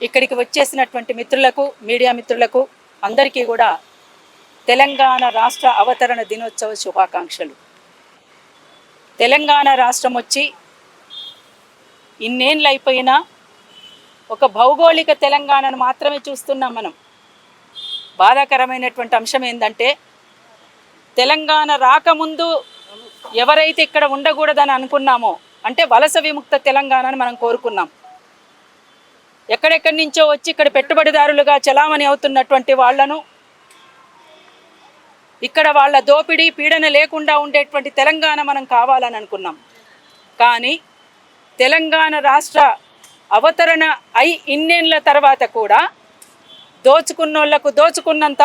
ఇక్కడికి వచ్చేసినటువంటి మిత్రులకు మీడియా మిత్రులకు అందరికీ కూడా తెలంగాణ రాష్ట్ర అవతరణ దినోత్సవ శుభాకాంక్షలు. తెలంగాణ రాష్ట్రం వచ్చి ఇన్నేళ్ళు అయిపోయినా ఒక భౌగోళిక తెలంగాణను మాత్రమే చూస్తున్నాం మనం. బాధాకరమైనటువంటి అంశం ఏంటంటే తెలంగాణ రాకముందు ఎవరైతే ఇక్కడ ఉండకూడదని అనుకున్నామో అంటే వలస విముక్త తెలంగాణను మనం కోరుకున్నాం. ఎక్కడెక్కడి నుంచో వచ్చి ఇక్కడ పెట్టుబడిదారులుగా చలామణి అవుతున్నటువంటి వాళ్ళను ఇక్కడ వాళ్ళ దోపిడీ పీడన లేకుండా ఉండేటువంటి తెలంగాణ మనం కావాలని అనుకున్నాం. కానీ తెలంగాణ రాష్ట్ర అవతరణ అయి ఇన్నేళ్ళ తర్వాత కూడా దోచుకున్నోళ్ళకు దోచుకున్నంత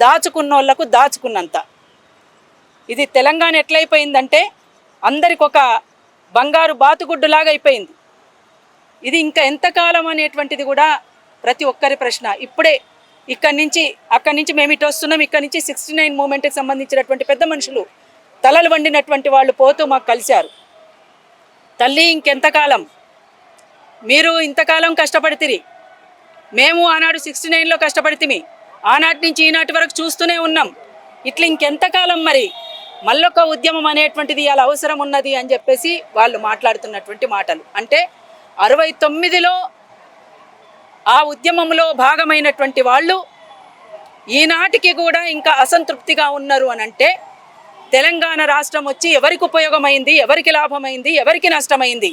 దాచుకున్నోళ్ళకు దాచుకున్నంత. ఇది తెలంగాణ ఎట్లయిపోయిందంటే అందరికి ఒక బంగారు బాతుగుడ్డులాగా అయిపోయింది ఇది ఇంకా ఎంతకాలం అనేటువంటిది కూడా ప్రతి ఒక్కరి ప్రశ్న. ఇప్పుడే ఇక్కడి నుంచి అక్కడి నుంచి మేము ఇటు వస్తున్నాం. ఇక్కడి నుంచి సిక్స్టీ నైన్ మూమెంట్కి సంబంధించినటువంటి పెద్ద మనుషులు తలలు వండినటువంటి వాళ్ళు పోతూ మాకు కలిశారు. తల్లి ఇంకెంతకాలం? మీరు ఇంతకాలం కష్టపడితిరి. మేము ఆనాడు సిక్స్టీ నైన్లో కష్టపడితిమి. ఆనాటి నుంచి ఈనాటి వరకు చూస్తూనే ఉన్నాం. ఇట్లా ఇంకెంతకాలం మరి? మళ్ళొక ఉద్యమం అనేటువంటిది ఇలా అవసరం ఉన్నది అని చెప్పేసి వాళ్ళు మాట్లాడుతున్నటువంటి మాటలు. అంటే అరవై తొమ్మిదిలో ఆ ఉద్యమంలో భాగమైనటువంటి వాళ్ళు ఈనాటికి కూడా ఇంకా అసంతృప్తిగా ఉన్నారు అని అంటే తెలంగాణ రాష్ట్రం వచ్చి ఎవరికి ఉపయోగమైంది ఎవరికి లాభమైంది ఎవరికి నష్టమైంది?